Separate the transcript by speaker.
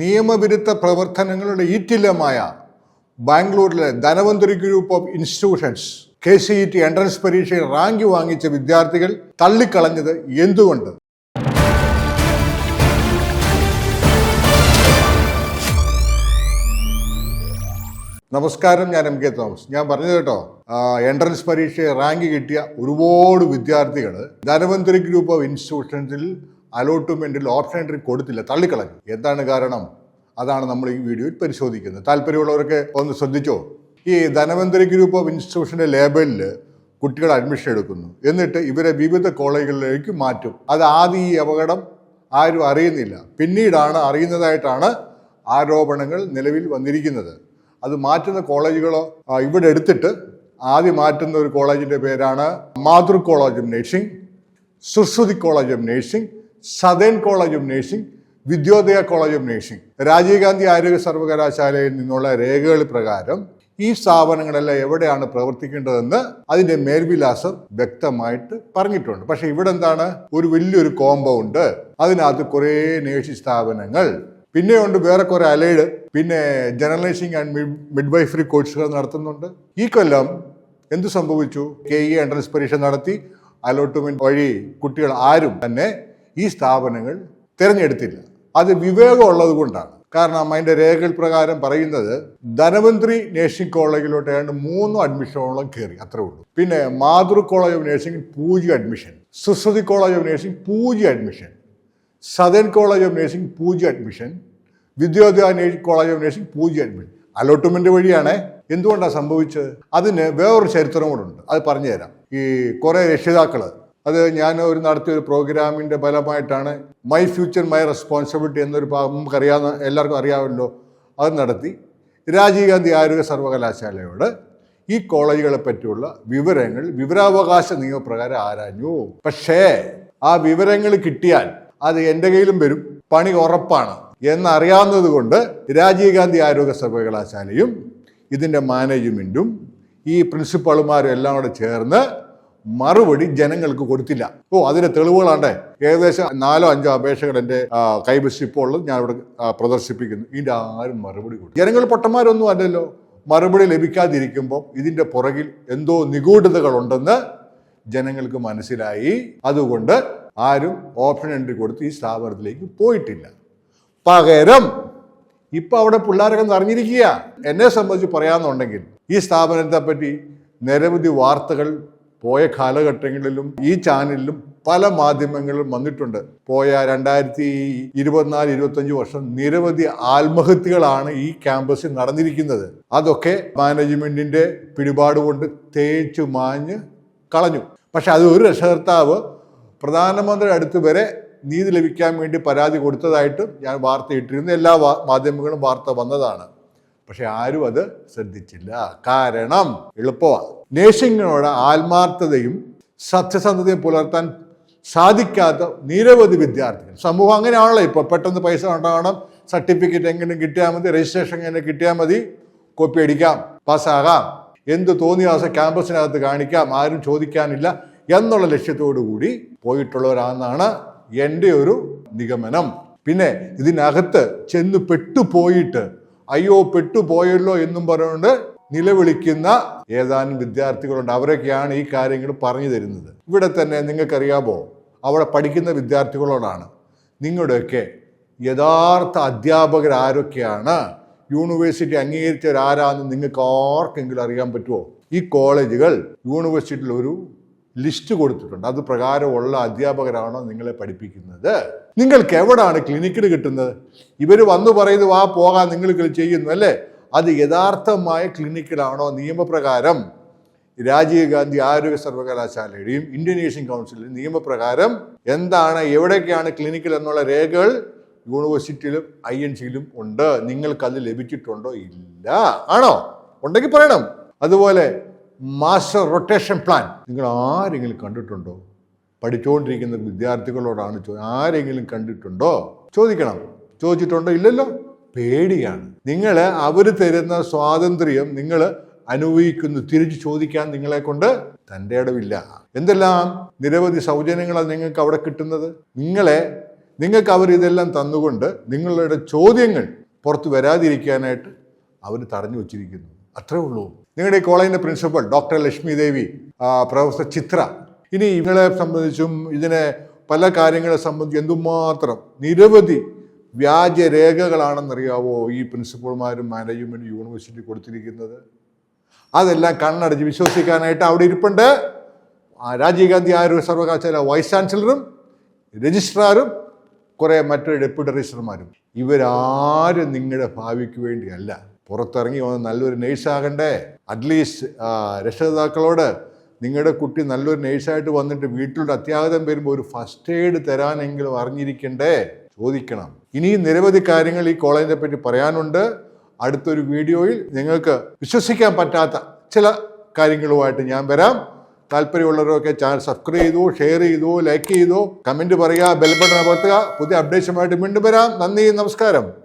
Speaker 1: നിയമവിരുദ്ധ പ്രവർത്തനങ്ങളുടെ ഈറ്റില്ലമായ ബാംഗ്ലൂരിലെ Dhanvantari group of institutions K C E T entrance പരീക്ഷയിൽ റാങ്ക് വാങ്ങിച്ച വിദ്യാർത്ഥികൾ തള്ളിക്കളഞ്ഞത് എന്തുകൊണ്ട്? നമസ്കാരം ഞാൻ എം കെ തോമസ്. ഞാൻ പറഞ്ഞു കേട്ടോ എൻട്രൻസ് പരീക്ഷയിൽ റാങ്ക് കിട്ടിയ ഒരുപാട് വിദ്യാർത്ഥികൾ ധനവന്തരി ഗ്രൂപ്പ് ഓഫ് ഇൻസ്റ്റിറ്റ്യൂഷൻസിൽ അലോട്ട്മെന്റിൽ ഓപ്ഷൻ എൻട്രി കൊടുത്തില്ല തള്ളിക്കളഞ്ഞു. എന്താണ് കാരണം? അതാണ് നമ്മൾ ഈ വീഡിയോയിൽ പരിശോധിക്കുന്നത്. താല്പര്യമുള്ളവരൊക്കെ ഒന്ന് ശ്രദ്ധിച്ചോ? ഈ ധനവന്തരി ഗ്രൂപ്പ് ഓഫ് ഇൻസ്റ്റിറ്റ്യൂഷന്റെ ലേബലിൽ കുട്ടികൾ അഡ്മിഷൻ എടുക്കുന്നു. എന്നിട്ട് ഇവരെ വിവിധ കോളേജുകളിലേക്ക് മാറ്റും. അത് ആദ്യം ഈ അപകടം ആരും അറിയുന്നില്ല. പിന്നീടാണ് അറിയുന്നതായിട്ടാണ് ആരോപണങ്ങൾ നിലവിൽ വന്നിരിക്കുന്നത്. അത് മാറ്റുന്ന കോളേജുകളോ ഇവിടെ എടുത്തിട്ട് ആദ്യം മാറ്റുന്ന ഒരു കോളേജിന്റെ പേരാണ് Mathru college of nursing Sushruti college of nursing southern college of nursing Vidyodaya college of nursing. Rajiv Gandhi ആരോഗ്യ സർവകലാശാലയിൽ നിന്നുള്ള രേഖകൾ പ്രകാരം ഈ സ്ഥാപനങ്ങളെല്ലാം എവിടെയാണ് പ്രവർത്തിക്കേണ്ടതെന്ന് അതിന്റെ മേൽവിലാസം വ്യക്തമായിട്ട് പറഞ്ഞിട്ടുണ്ട്. പക്ഷെ ഇവിടെ എന്താണ് ഒരു വലിയൊരു കോമ്പൗണ്ട് അതിനകത്ത് കുറേ നേഴ്സി സ്ഥാപനങ്ങൾ. പിന്നെയുണ്ട് വേറെ കുറെ അലൈഡ്. പിന്നെ ജനറൽ നഴ്സിംഗ് ആൻഡ് മിഡ്വൈഫറി കോഴ്സുകൾ നടത്തുന്നുണ്ട്. ഈ കൊല്ലം എന്ത് സംഭവിച്ചു? കെ ഇ എൻട്രൻസ് പരീക്ഷ നടത്തി. അലോട്ട്മെന്റ് വഴി കുട്ടികൾ ആരും തന്നെ ഈ സ്ഥാപനങ്ങൾ തിരഞ്ഞെടുത്തില്ല. അത് വിവേകമുള്ളത് കൊണ്ടാണ്. കാരണം അതിന്റെ രേഖകൾ പ്രകാരം പറയുന്നത് ധനവന്ത്രി നേഴ്സിംഗ് കോളേജിലോട്ട് ഏതാണ്ട് മൂന്നും അഡ്മിഷനോളം കയറി അത്രേ ഉള്ളൂ. പിന്നെ മാതൃ കോളേജ് ഓഫ് നേഴ്സിംഗ് പൂജ്യം admission Susvathi college of nursing പൂജ്യം admission southern college of nursing പൂജ്യം admission Vidyodaya college of nursing പൂജ്യം അഡ്മിഷൻ. അലോട്ട്മെന്റ് വഴിയാണ്. എന്തുകൊണ്ടാണ് സംഭവിച്ചത്? അതിന് വേറൊരു ചരിത്രം കൂടെ ഉണ്ട് അത് പറഞ്ഞുതരാം. ഈ കുറേ രക്ഷിതാക്കൾ അത് ഞാൻ ഒരു നടത്തിയ ഒരു പ്രോഗ്രാമിന്റെ ഫലമായിട്ടാണ് മൈ ഫ്യൂച്ചർ മൈ റെസ്പോൺസിബിലിറ്റി എന്നൊരു നമുക്കറിയാവുന്ന എല്ലാവർക്കും അറിയാമല്ലോ. അത് നടത്തി. രാജീവ് ഗാന്ധി ആരോഗ്യ സർവകലാശാലയോട് ഈ കോളേജുകളെ പറ്റിയുള്ള വിവരങ്ങൾ വിവരാവകാശ നിയമപ്രകാരം ആരാഞ്ഞു. പക്ഷേ ആ വിവരങ്ങൾ കിട്ടിയാൽ അത് എന്റെ കയ്യിലും വരും. പണി ഉറപ്പാണ്. എന്നറിയാവുന്നത് കൊണ്ട് രാജീവ് ഗാന്ധി ആരോഗ്യ സർവകലാശാലയും ഇതിന്റെ മാനേജ്മെന്റും ഈ പ്രിൻസിപ്പാളുമാരും എല്ലാം കൂടെ ചേർന്ന് മറുപടി ജനങ്ങൾക്ക് കൊടുത്തില്ല. ഓ അതിന്റെ തെളിവുകളാണ്ടേ? ഏകദേശം നാലോ അഞ്ചോ അപേക്ഷകൾ എന്റെ കൈവശിപ്പോൾ ഉള്ളത് ഞാൻ ഇവിടെ പ്രദർശിപ്പിക്കുന്നു. ഇതിന്റെ ആരും മറുപടി കൊടുത്തു ജനങ്ങൾ പൊട്ടന്മാരൊന്നും അല്ലല്ലോ. മറുപടി ലഭിക്കാതിരിക്കുമ്പോൾ ഇതിന്റെ പുറകിൽ എന്തോ നിഗൂഢതകൾ ഉണ്ടെന്ന് ജനങ്ങൾക്ക് മനസ്സിലായി. അതുകൊണ്ട് ആരും ഓപ്ഷൻ എൻട്രി കൊടുത്ത് ഈ സ്ഥാപനത്തിലേക്ക് പോയിട്ടില്ല. പകരം ഇപ്പൊ അവിടെ പിള്ളേരൊക്കെ നിറഞ്ഞിരിക്കുക എന്നെ സംബന്ധിച്ച് പറയാന്നുണ്ടെങ്കിൽ ഈ സ്ഥാപനത്തെ പറ്റി നിരവധി വാർത്തകൾ പോയ കാലഘട്ടങ്ങളിലും ഈ ചാനലിലും പല മാധ്യമങ്ങളിലും വന്നിട്ടുണ്ട്. പോയ രണ്ടായിരത്തി ഇരുപത്തിനാല് ഇരുപത്തഞ്ച് വർഷം നിരവധി ആത്മഹത്യകളാണ് ഈ ക്യാമ്പസിൽ നടന്നിരിക്കുന്നത്. അതൊക്കെ മാനേജ്മെന്റിന്റെ പിടിപാട് കൊണ്ട് തേച്ചു മാഞ്ഞ് കളഞ്ഞു. പക്ഷെ അത് ഒരു രക്ഷകർത്താവ് പ്രധാനമന്ത്രി അടുത്ത് വരെ നീതി ലഭിക്കാൻ വേണ്ടി പരാതി കൊടുത്തതായിട്ടും ഞാൻ വാർത്ത ഇട്ടിരുന്നു. എല്ലാ മാധ്യമങ്ങളും വാർത്ത വന്നതാണ്. പക്ഷെ ആരും അത് ശ്രദ്ധിച്ചില്ല. കാരണം എളുപ്പമാണ്. നേഴ്സിങ്ങിനോട് ആത്മാർത്ഥതയും സത്യസന്ധതയും പുലർത്താൻ സാധിക്കാത്ത നിരവധി വിദ്യാർത്ഥികൾ. സമൂഹം അങ്ങനെയാണല്ലോ ഇപ്പോൾ. പെട്ടെന്ന് പൈസ ഉണ്ടാവണം സർട്ടിഫിക്കറ്റ് എങ്ങനെ കിട്ടിയാൽ മതി രജിസ്ട്രേഷൻ എങ്ങനെ കിട്ടിയാൽ മതി കോപ്പി അടിക്കാം പാസ്സാകാം. എന്ത് തോന്നിയാസ ക്യാമ്പസിനകത്ത് കാണിക്കാം ആരും ചോദിക്കാനില്ല എന്നുള്ള ലക്ഷ്യത്തോടു കൂടി പോയിട്ടുള്ളവരാണെന്നാണ് എന്റെ ഒരു നിഗമനം. പിന്നെ ഇതിനകത്ത് ചെന്ന് പെട്ടുപോയിട്ട് അയ്യോ പെട്ടുപോയല്ലോ എന്നും പറഞ്ഞുകൊണ്ട് നിലവിളിക്കുന്ന ഏതാനും വിദ്യാർത്ഥികളുണ്ട്. അവരൊക്കെയാണ് ഈ കാര്യങ്ങൾ പറഞ്ഞു തരുന്നത്. ഇവിടെ തന്നെ നിങ്ങൾക്കറിയാമോ? അവിടെ പഠിക്കുന്ന വിദ്യാർത്ഥികളോടാണ്. നിങ്ങളുടെയൊക്കെ യഥാർത്ഥ അധ്യാപകർ ആരൊക്കെയാണ്? യൂണിവേഴ്സിറ്റി അംഗീകരിച്ചവരാരാന്ന് നിങ്ങൾക്ക് ആർക്കെങ്കിലും അറിയാൻ പറ്റുമോ ഈ കോളേജുകൾ യൂണിവേഴ്സിറ്റിയിൽ ഒരു ലിസ്റ്റ് കൊടുത്തിട്ടുണ്ട്. അത് പ്രകാരമുള്ള അധ്യാപകരാണോ നിങ്ങളെ പഠിപ്പിക്കുന്നത്? നിങ്ങൾക്ക് എവിടാണ് ക്ലിനിക്കിൽ കിട്ടുന്നത്? ഇവർ വന്നു പറയുന്നു വാ പോകാൻ നിങ്ങൾ ചെയ്യുന്നു അല്ലേ? അത് യഥാർത്ഥമായ ക്ലിനിക്കിലാണോ നിയമപ്രകാരം? രാജീവ് ഗാന്ധി ആരോഗ്യ സർവകലാശാലയുടെയും ഇന്ത്യൻ ഏഷ്യൻ കൗൺസിലിന്റെയും നിയമപ്രകാരം എന്താണ് എവിടേക്കാണ് ക്ലിനിക്കൽ എന്നുള്ള രേഖകൾ യൂണിവേഴ്സിറ്റിയിലും ഐ എൻ സിയിലും ഉണ്ട്. നിങ്ങൾക്കത് ലഭിച്ചിട്ടുണ്ടോ? ഇല്ല. ആണോ? ഉണ്ടെങ്കിൽ പറയണം. അതുപോലെ മാസ്റ്റർ റൊട്ടേഷൻ പ്ലാൻ. നിങ്ങൾ ആരെങ്കിലും കണ്ടിട്ടുണ്ടോ? പഠിച്ചുകൊണ്ടിരിക്കുന്ന വിദ്യാർത്ഥികളോടാണ് ആരെങ്കിലും കണ്ടിട്ടുണ്ടോ? ചോദിക്കണം. ചോദിച്ചിട്ടുണ്ടോ? ഇല്ലല്ലോ. പേടിയാണ്. നിങ്ങൾ അവർ തരുന്ന സ്വാതന്ത്ര്യം നിങ്ങൾ അനുഭവിക്കുന്നു. തിരിച്ചു ചോദിക്കാൻ നിങ്ങളെ കൊണ്ട് തന്റെ ഇടവില്ല. എന്തെല്ലാം നിരവധി സൗജന്യങ്ങളാണ് നിങ്ങൾക്ക് അവിടെ കിട്ടുന്നത്? നിങ്ങളെ നിങ്ങൾക്ക് അവർ ഇതെല്ലാം തന്നുകൊണ്ട് നിങ്ങളുടെ ചോദ്യങ്ങൾ പുറത്ത് വരാതിരിക്കാനായിട്ട് അവർ തടഞ്ഞു വച്ചിരിക്കുന്നു. അത്രേ ഉള്ളൂ. നിങ്ങളുടെ കോളേജിന്റെ principal doctor Lakshmi Devi professor Chitra. ഇനി ഇവങ്ങളെ സംബന്ധിച്ചും ഇതിനെ പല കാര്യങ്ങളെ സംബന്ധിച്ച് എന്തുമാത്രം നിരവധി വ്യാജരേഖകളാണെന്നറിയാവോ ഈ പ്രിൻസിപ്പൾമാരും മാനേജ്മെന്റ് യൂണിവേഴ്സിറ്റി കൊടുത്തിരിക്കുന്നത്? അതെല്ലാം കണ്ണടച്ച് വിശ്വസിക്കാനായിട്ട് അവിടെ ഇരിപ്പുണ്ട്. രാജീവ് ഗാന്ധി ആരോഗ്യ സർവകലാശാല വൈസ് ചാൻസലറും രജിസ്ട്രാറും കുറേ മറ്റൊരു ഡെപ്യൂട്ടി രജിസ്ട്രർമാരും. ഇവരാരും നിങ്ങളുടെ ഭാവിക്ക് വേണ്ടിയല്ല. പുറത്തിറങ്ങി വന്ന് നല്ലൊരു നേഴ്സാകണ്ടേ. അറ്റ്ലീസ്റ്റ് രക്ഷിതാക്കളോട് നിങ്ങളുടെ കുട്ടി നല്ലൊരു നേഴ്സായിട്ട് വന്നിട്ട് വീട്ടിലൊരു അത്യാഹിതം വരുമ്പോൾ ഒരു ഫസ്റ്റ് എയ്ഡ് തരാനെങ്കിലും അറിഞ്ഞിരിക്കണ്ടേ? ചോദിക്കണം. ഇനിയും നിരവധി കാര്യങ്ങൾ ഈ കോളേജിനെ പറ്റി പറയാനുണ്ട്. അടുത്തൊരു വീഡിയോയിൽ നിങ്ങൾക്ക് വിശ്വസിക്കാൻ പറ്റാത്ത ചില കാര്യങ്ങളുമായിട്ട് ഞാൻ വരാം. താല്പര്യമുള്ളവരൊക്കെ ചാനൽ സബ്സ്ക്രൈബ് ചെയ്തു ഷെയർ ചെയ്തു ലൈക്ക് ചെയ്തു കമന്റ് പറയുക ബെൽ ബട്ടൺ അമർത്തുക. പുതിയ അപ്ഡേഷനുമായിട്ട് വീണ്ടും വരാം. നന്ദി നമസ്കാരം.